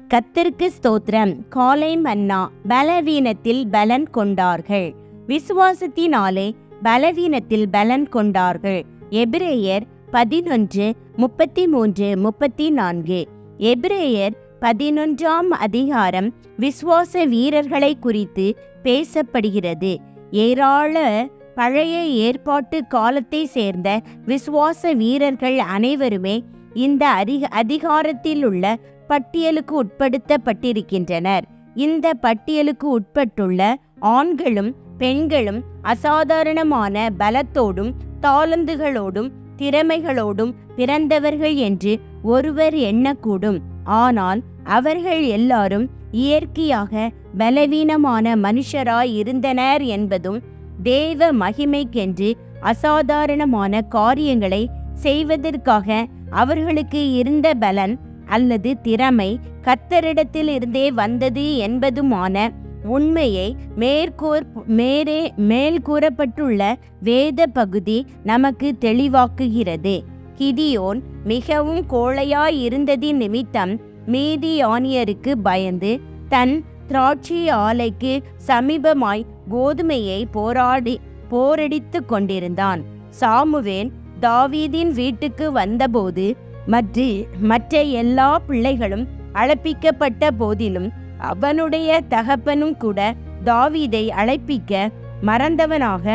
கத்திற்கு ஸ்தோத்திரம். காலை மன்னா பலவீனத்தில் பலன் கொண்டார்கள். விசுவாசத்தினாலே பலவீனத்தில் பலன் கொண்டார்கள். எபிரேயர் பதினொன்று முப்பத்தி மூன்று முப்பத்தி நான்கு எபிரேயர் பதினொன்றாம் அதிகாரம் விசுவாச வீரர்களை குறித்து பேசப்படுகிறது. ஏராள பழைய ஏற்பாட்டு காலத்தை சேர்ந்த விசுவாச வீரர்கள் அனைவருமே இந்த அதிக அதிகாரத்தில் உள்ள பட்டியலுக்கு உட்படுத்தப்பட்டிருக்கின்றனர். இந்த பட்டியலுக்கு உட்பட்டுள்ள ஆண்களும் பெண்களும் அசாதாரணமான பலத்தோடும் தாளந்துகளோடும் திறமைகளோடும் பிறந்தவர்கள் என்று ஒருவர் எண்ணக்கூடும். ஆனால் அவர்கள் எல்லாரும் இயற்கையாக பலவீனமான மனுஷராய் இருந்தனர் என்பதும் தேவ மகிமைக்கென்று அசாதாரணமான காரியங்களை செய்வதற்காக அவர்களுக்கு இருந்த பலன் அல்லது திறமை கத்தரிடத்தில் இருந்தே வந்தது என்பதுமான உண்மையை மேற்கூர் மேலே மேல் கூறப்பட்டுள்ள வேத பகுதி நமக்கு தெளிவாக்குகிறது. கிதியோன் மிகவும் கோழையாயிருந்ததின் நிமித்தம் மீதியானியருக்கு பயந்து தன் திராட்சை ஆலைக்கு சமீபமாய் கோதுமையை போராடி போரடித்து கொண்டிருந்தான். சாமுவேன் தாவீதின் வீட்டுக்கு வந்தபோது மற்ற மற்ற எல்லா பிள்ளைகளும் அழைப்பிக்கப்பட்ட போதிலும் அவனுடைய தகப்பனும் கூட தாவீதை அழைப்பிக்க மறந்தவனாக.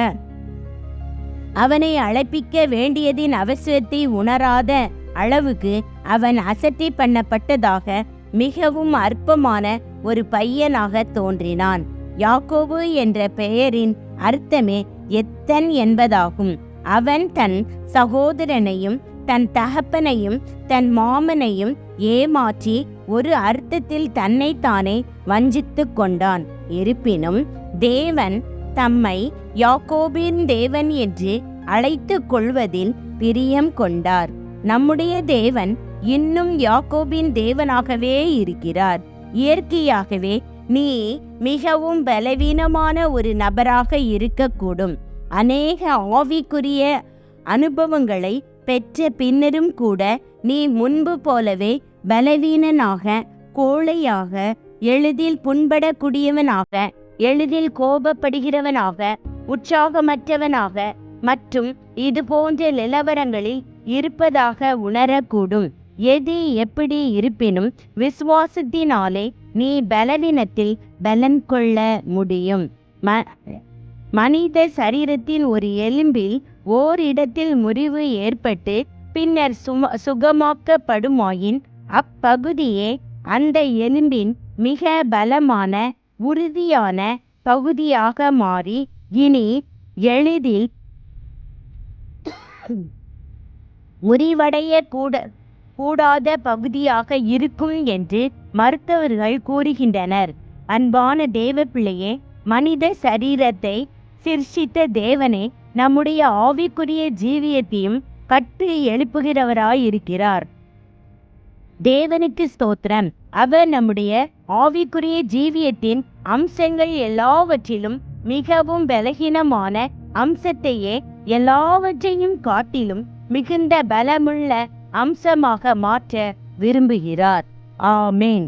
அவனை அழைப்பிக்க வேண்டியதின் அவசியத்தை உணராத அளவுக்கு அவன் அசட்டை பண்ணப்பட்டதாக மிகவும் அற்பமான ஒரு பையனாக தோன்றினான். யாக்கோபு என்ற பெயரின் அர்த்தமே எத்தன் என்பதாகும். அவன் தன் சகோதரனையும் தன் தகப்பனையும் தன் மாமனையும் ஏமாற்றி ஒரு அர்த்தத்தில் தன்னைத்தானே வஞ்சித்து கொண்டான். இருப்பினும் தேவன் தம்மை யாக்கோபின் தேவன் என்று அழைத்து கொள்வதில் பிரியம் கொண்டார். நம்முடைய தேவன் இன்னும் யாக்கோபின் தேவனாகவே இருக்கிறார். இயற்கையாகவே நீ மிகவும் பலவீனமான ஒரு நபராக இருக்கக்கூடும். அநேக ஆவிக்குரிய அனுபவங்களை பெற்ற பின்னரும் கூட நீ முன்பு போலவே பலவீனனாக கோழையாக எளிதில் புண்படக்கூடியவனாக எளிதில் கோபப்படுகிறவனாக உற்சாகமற்றவனாக மற்றும் இது போன்ற நிலவரங்களில் இருப்பதாக உணரக்கூடும். எது எப்படி இருப்பினும் விசுவாசத்தினாலே நீ பலவீனத்தில் பலன் கொள்ள முடியும். ம மனித சரீரத்தின் ஒரு எலும்பில் ஓரிடத்தில் முறிவு ஏற்பட்டு பின்னர் சும சுகமாக்கப்படுமாயின் அப்பகுதியே அந்த எலும்பின் மிக பலமான உறுதியான பகுதியாக மாறி இனி எளிதில் முறிவடைய கூட கூடாத பகுதியாக இருக்கும் என்று மருத்துவர்கள் கூறுகின்றனர். அன்பான தேவ பிள்ளையே மனித சரீரத்தை சிருஷ்டித்த தேவனே நம்முடைய ஆவிக்குரிய ஜீவியத்தையும் கட்டு எழுப்புகிறவராயிருக்கிறார். தேவனுக்கு ஸ்தோத்திரம். அவர் நம்முடைய ஆவிக்குரிய ஜீவியத்தின் அம்சங்கள் எல்லாவற்றிலும் மிகவும் பலகீனமான அம்சத்தையே எல்லாவற்றையும் காட்டிலும் மிகுந்த பலமுள்ள அம்சமாக மாற்ற விரும்புகிறார். ஆமேன்.